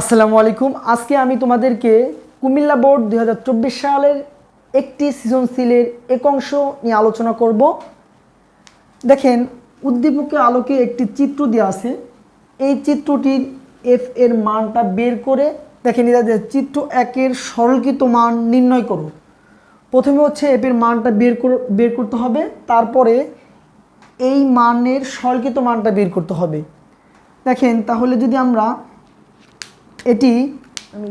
আসসালামু আলাইকুম। আজকে আমি তোমাদেরকে কুমিল্লা বোর্ড দু হাজার চব্বিশ সালের একটি সৃজনশীলের এক অংশ নিয়ে আলোচনা করব। দেখেন, উদ্দীপকের আলোকে একটি চিত্র দেওয়া আছে। এই চিত্রটির এফ এর মানটা বের করে দেখেন, এটা চিত্র একের সরলকৃত মান নির্ণয় করো। প্রথমে হচ্ছে এফ এর মানটা বের বের করতে হবে, তারপরে এই মানের সরলকৃত মানটা বের করতে হবে। দেখেন, তাহলে যদি আমরা এটি, আমি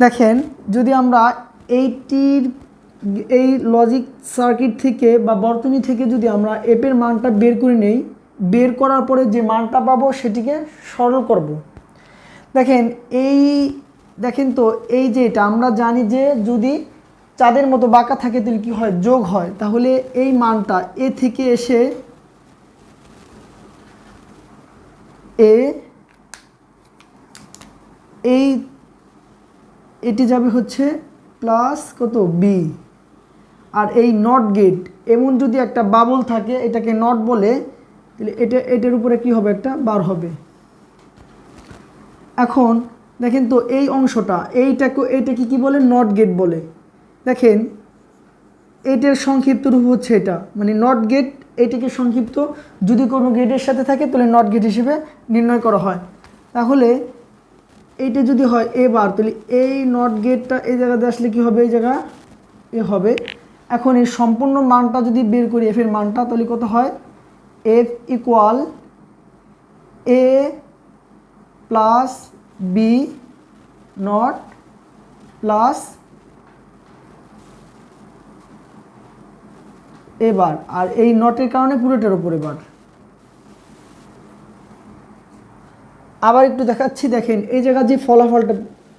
দেখেন, যদি আমরা এইটির, এই লজিক সার্কিট থেকে বা বর্তনী থেকে যদি আমরা এপের মানটা বের করে নেই, বের করার পরে যে মানটা পাবো সেটিকে সরল করব। দেখেন, এই, দেখেন তো, এই যে এটা, আমরা জানি যে যদি চাঁদের মতো বাঁকা থাকে তাহলে কী হয় যোগ হয় তাহলে এই মানটা এ থেকে এসে এ, এই, এটি যাবে হচ্ছে প্লাস কত? বি আর এই নট গেট এমন যদি একটা বাবল থাকে, এটাকে নট বলে, তাহলে এটা, এটার উপরে কি হবে একটা? বার হবে। এখন দেখেন তো এই অংশটা, এইটাকে এইটাকে কি বলে? নট গেট বলে। দেখেন এটার সংক্ষিপ্ত রূপ হচ্ছে এটা। মানে নট গেট এটিকে সংক্ষিপ্ত। যদি কোনো গেটের সাথে থাকে, তাহলে নট গেট হিসেবে নির্ণয় করা হয়। তাহলে এইটা যদি হয় এ বার তাহলে এই নট গেটটা এই জায়গাতে আসলে কী হবে? এই জায়গা এ হবে। এখন এই সম্পূর্ণ মানটা যদি বের করি এফের মানটা, তাহলে কত হয়? F equal A plus B not plus এবার, আর এই নটের কারণে পুরোটার উপর এবার। আবার একটু দেখাচ্ছি, দেখেন, এই জায়গা যে ফলাফলটা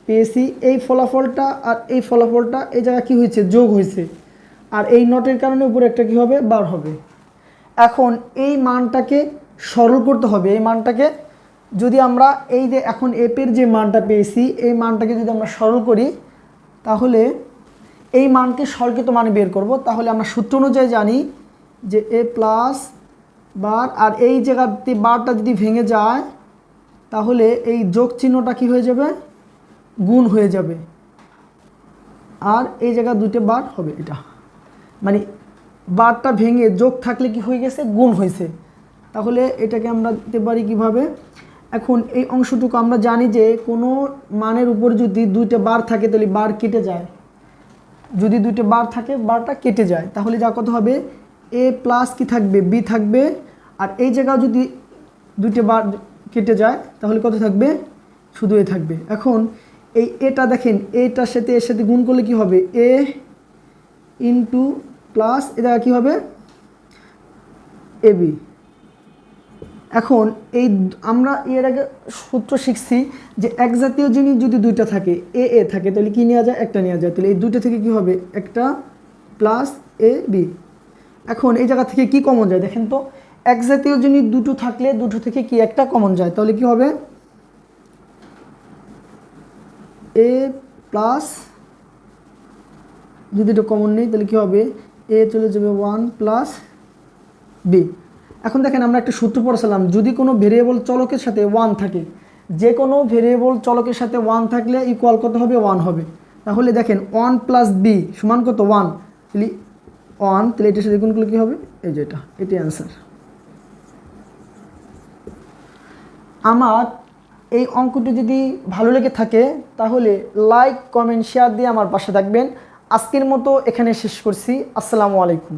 পেয়েছি, এই ফলাফলটা আর এই ফলাফলটা, এই জায়গা কি হয়েছে? যোগ হয়েছে। আর এই নটের কারণে উপরে একটা কি হবে? বার হবে। এখন এই মানটাকে সরল করতে হবে। এই মানটাকে যদি আমরা এই যে এখন এপের যে মানটা পেয়েছি, এই মানটাকে যদি আমরা সরল করি, তাহলে এই মানকে সরকিত মানে বের করব। তাহলে আমরা সূত্র অনুযায়ী জানি যে এ প্লাস বার, আর এই জায়গাতে বারটা যদি ভেঙে যায়, তাহলে এই যোগ চিহ্নটা কি হয়ে যাবে? গুণ হয়ে যাবে। আর এই জায়গা দুটো বার হবে এটা। মানে বারটা ভেঙে যোগ থাকলে কি হয়ে গেছে? গুণ হয়েছে। তাহলে এটাকে আমরা দিতে পারি কীভাবে? এখন এই অংশটুকু আমরা জানি যে কোনো মানের উপর যদি দুইটা বার থাকে, তাহলে বার কেটে যায়। যদি দুইটা বার থাকে, বারটা কেটে যায়, তাহলে যা কত হবে? এ প্লাস কি থাকবে? বি থাকবে। আর এই জায়গা যদি দুইটা বার কেটে যায়, তাহলে কত থাকবে? শুধু এ থাকবে। এখন এই এটা দেখেন এটার সাথে, এর সাথে গুণ করলে কি হবে? এ ইন্টু প্লাস এটা কী হবে? এ বি এখন এই আমরা এর আগে সূত্র শিখছি যে এক জাতীয় জিনিস যদি দুইটা থাকে এ এ থাকে, তাহলে কী নেওয়া যায়? একটা নেওয়া যায়। তাহলে এই দুইটা থেকে কি হবে? একটা প্লাস এ বি এখন এই জায়গা থেকে কি কমন যায়? দেখেন তো, এক জাতীয় জিনিস দুটো থাকলে দুটো থেকে কি একটা কমন যায়? তাহলে কি হবে? এ প্লাস যদি এটা কমন নেই, তাহলে কি হবে? এ চলে যাবে ওয়ান প্লাস বি এখন দেখেন আমরা একটা সূত্র পড়েছিলাম, যদি কোনো ভেরিয়েবল চলকের সাথে ওয়ান থাকে, যে কোনো ভেরিয়েবল চলকের সাথে ওয়ান থাকলে ইকুয়াল কত হবে? ওয়ান হবে। তাহলে দেখেন ওয়ান প্লাস বি সমান কত? ওয়ান তাহলে ওয়ান তাহলে এটার সাথে গুণগুলো কী হবে? এই যে এটা, এটাই অ্যান্সার আমার এই অঙ্কটি যদি ভালো লেগে থাকে, তাহলে লাইক কমেন্ট শেয়ার দিয়ে আমার পাশে থাকবেন। আজকের মতো এখানে শেষ করছি। আসসালামু আলাইকুম।